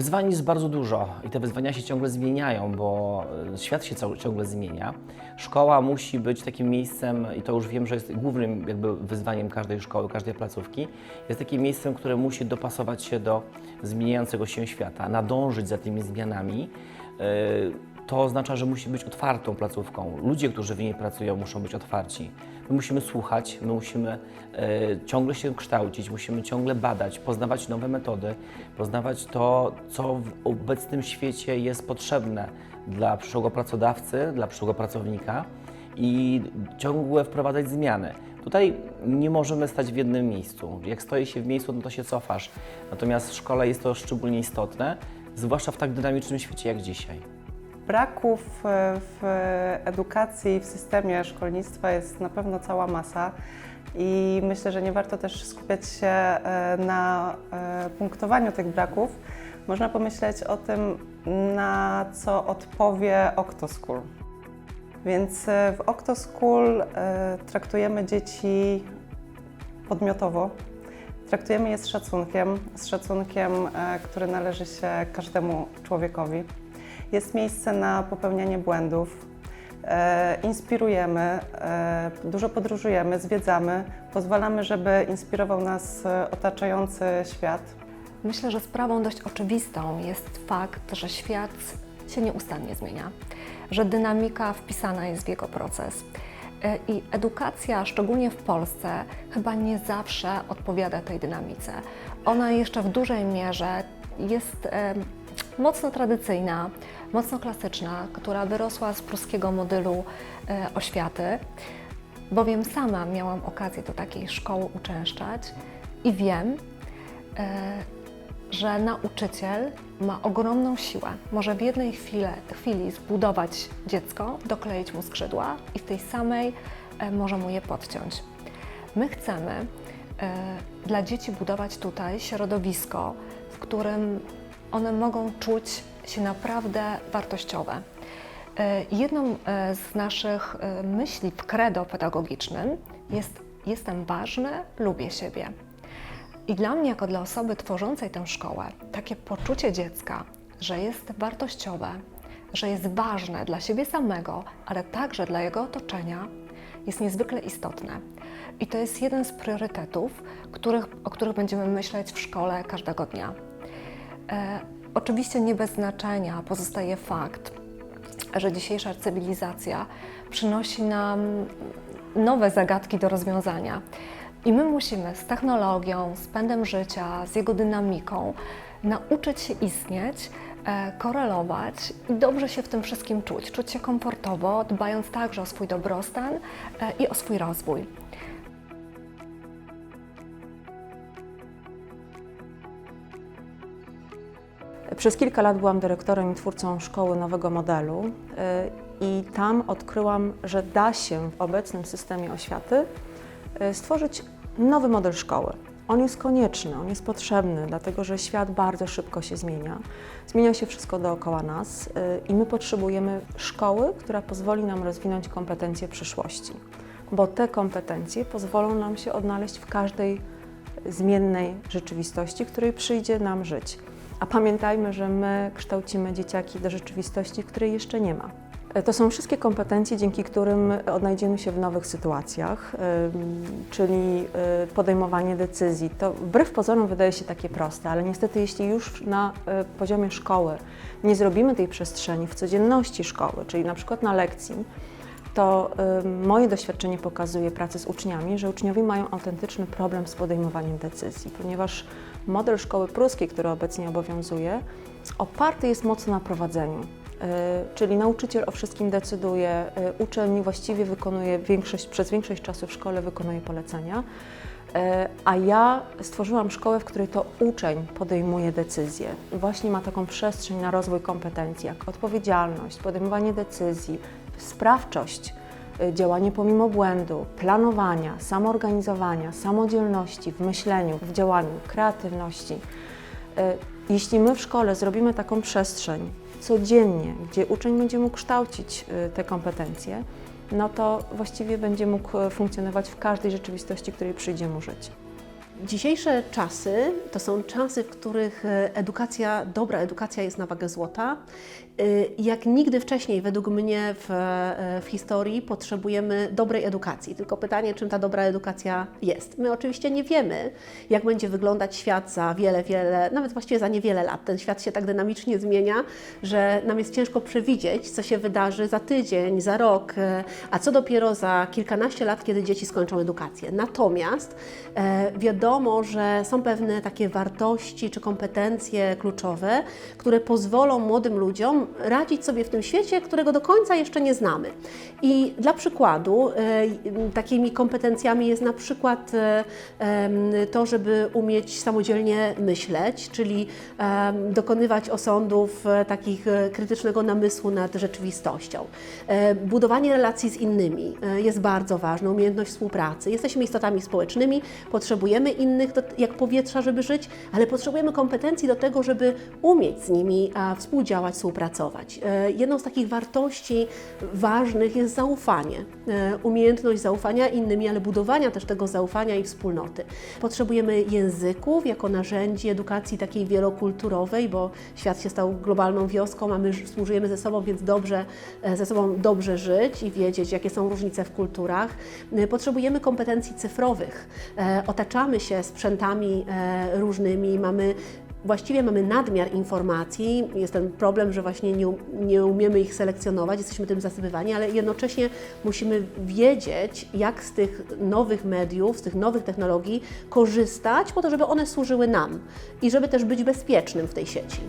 Wyzwań jest bardzo dużo i te wyzwania się ciągle zmieniają, bo e, świat się ciągle zmienia. Szkoła musi być takim miejscem, i to już wiem, że jest głównym jakby wyzwaniem każdej szkoły, każdej placówki, jest takim miejscem, które musi dopasować się do zmieniającego się świata, nadążyć za tymi zmianami. To oznacza, że musi być otwartą placówką. Ludzie, którzy w niej pracują, muszą być otwarci. My musimy słuchać, my musimy e, ciągle się kształcić, musimy ciągle badać, poznawać nowe metody, poznawać to, co w obecnym świecie jest potrzebne dla przyszłego pracodawcy, dla przyszłego pracownika i ciągłe wprowadzać zmiany. Tutaj nie możemy stać w jednym miejscu. Jak stoi się w miejscu, no to się cofasz. Natomiast w szkole jest to szczególnie istotne, zwłaszcza w tak dynamicznym świecie jak dzisiaj. Braków e, w edukacji, w systemie szkolnictwa jest na pewno cała masa i myślę, że nie warto też skupiać się e, na e, punktowaniu tych braków. Można pomyśleć o tym, na co odpowie Octoschool. Więc w Octoschool traktujemy dzieci podmiotowo. Traktujemy je z szacunkiem, z szacunkiem, który należy się każdemu człowiekowi. Jest miejsce na popełnianie błędów. E, inspirujemy, e, dużo podróżujemy, zwiedzamy, pozwalamy, żeby inspirował nas e, otaczający świat. Myślę, że sprawą dość oczywistą jest fakt, że świat się nieustannie zmienia, że dynamika wpisana jest w jego proces. I edukacja, szczególnie w Polsce, chyba nie zawsze odpowiada tej dynamice. Ona jeszcze w dużej mierze jest mocno tradycyjna, mocno klasyczna, która wyrosła z pruskiego modelu e, oświaty, bowiem sama miałam okazję do takiej szkoły uczęszczać i wiem, e, że nauczyciel ma ogromną siłę. Może w jednej chwili, chwili zbudować dziecko, dokleić mu skrzydła i w tej samej e, może mu je podciąć. My chcemy dla dzieci budować tutaj środowisko, w którym one mogą czuć się naprawdę wartościowe. E, Jedną e, z naszych e, myśli w credo pedagogicznym jest jestem ważny, lubię siebie. I dla mnie, jako dla osoby tworzącej tę szkołę, takie poczucie dziecka, że jest wartościowe, że jest ważne dla siebie samego, ale także dla jego otoczenia, jest niezwykle istotne. I to jest jeden z priorytetów, których, o których będziemy myśleć w szkole każdego dnia. E, oczywiście nie bez znaczenia pozostaje fakt, że dzisiejsza cywilizacja przynosi nam nowe zagadki do rozwiązania. I my musimy z technologią, z pędem życia, z jego dynamiką nauczyć się istnieć, e, korelować i dobrze się w tym wszystkim czuć, czuć się komfortowo, dbając także o swój dobrostan e, i o swój rozwój. Przez kilka lat byłam dyrektorem i twórcą szkoły nowego modelu y, i tam odkryłam, że da się w obecnym systemie oświaty y, stworzyć nowy model szkoły. On jest konieczny, on jest potrzebny, dlatego że świat bardzo szybko się zmienia. Zmienia się wszystko dookoła nas y, i my potrzebujemy szkoły, która pozwoli nam rozwinąć kompetencje przyszłości, bo te kompetencje pozwolą nam się odnaleźć w każdej zmiennej rzeczywistości, której przyjdzie nam żyć. A pamiętajmy, że my kształcimy dzieciaki do rzeczywistości, której jeszcze nie ma. To są wszystkie kompetencje, dzięki którym odnajdziemy się w nowych sytuacjach, ym, czyli y, podejmowanie decyzji. To wbrew pozorom wydaje się takie proste, ale niestety jeśli już na poziomie szkoły nie zrobimy tej przestrzeni w codzienności szkoły, czyli na przykład na lekcji, to moje doświadczenie pokazuje pracy z uczniami, że uczniowie mają autentyczny problem z podejmowaniem decyzji, ponieważ model szkoły pruskiej, który obecnie obowiązuje, oparty jest mocno na prowadzeniu. Y, Czyli nauczyciel o wszystkim decyduje, y, uczeń właściwie wykonuje większość, przez większość czasu w szkole wykonuje polecenia, y, a ja stworzyłam szkołę, w której to uczeń podejmuje decyzje. Właśnie ma taką przestrzeń na rozwój kompetencji, jak odpowiedzialność, podejmowanie decyzji, sprawczość, działanie pomimo błędu, planowania, samoorganizowania, samodzielności w myśleniu, w działaniu, kreatywności. Y, Jeśli my w szkole zrobimy taką przestrzeń codziennie, gdzie uczeń będzie mógł kształcić y, te kompetencje, no to właściwie będzie mógł y, funkcjonować w każdej rzeczywistości, której przyjdzie mu żyć. Dzisiejsze czasy to są czasy, w których e, edukacja, dobra edukacja jest na wagę złota. E, Jak nigdy wcześniej, według mnie, w, e, w historii potrzebujemy dobrej edukacji. Tylko pytanie, czym ta dobra edukacja jest. My oczywiście nie wiemy, jak będzie wyglądać świat za wiele, wiele, nawet właściwie za niewiele lat. Ten świat się tak dynamicznie zmienia, że nam jest ciężko przewidzieć, co się wydarzy za tydzień, za rok, a co dopiero za kilkanaście lat, kiedy dzieci skończą edukację. Natomiast e, wiadomo, że są pewne takie wartości czy kompetencje kluczowe, które pozwolą młodym ludziom radzić sobie w tym świecie, którego do końca jeszcze nie znamy. I dla przykładu, e, takimi kompetencjami jest na przykład e, to, żeby umieć samodzielnie myśleć, czyli dokonywać osądów e, takich krytycznego namysłu nad rzeczywistością. Budowanie relacji z innymi jest bardzo ważne, umiejętność współpracy. Jesteśmy istotami społecznymi, potrzebujemy innych do, jak powietrza, żeby żyć, ale potrzebujemy kompetencji do tego, żeby umieć z nimi a, współdziałać, współpracować. E, Jedną z takich wartości ważnych jest zaufanie, e, umiejętność zaufania innymi, ale budowania też tego zaufania i wspólnoty. Potrzebujemy języków jako narzędzi edukacji takiej wielokulturowej, bo świat się stał globalną wioską, a my współżyjemy ze sobą, więc dobrze e, ze sobą dobrze żyć i wiedzieć, jakie są różnice w kulturach. E, Potrzebujemy kompetencji cyfrowych. E, Otaczamy się sprzętami e, różnymi, mamy Właściwie mamy nadmiar informacji, jest ten problem, że właśnie nie, nie umiemy ich selekcjonować, jesteśmy tym zasypywani, ale jednocześnie musimy wiedzieć, jak z tych nowych mediów, z tych nowych technologii korzystać, po to, żeby one służyły nam i żeby też być bezpiecznym w tej sieci.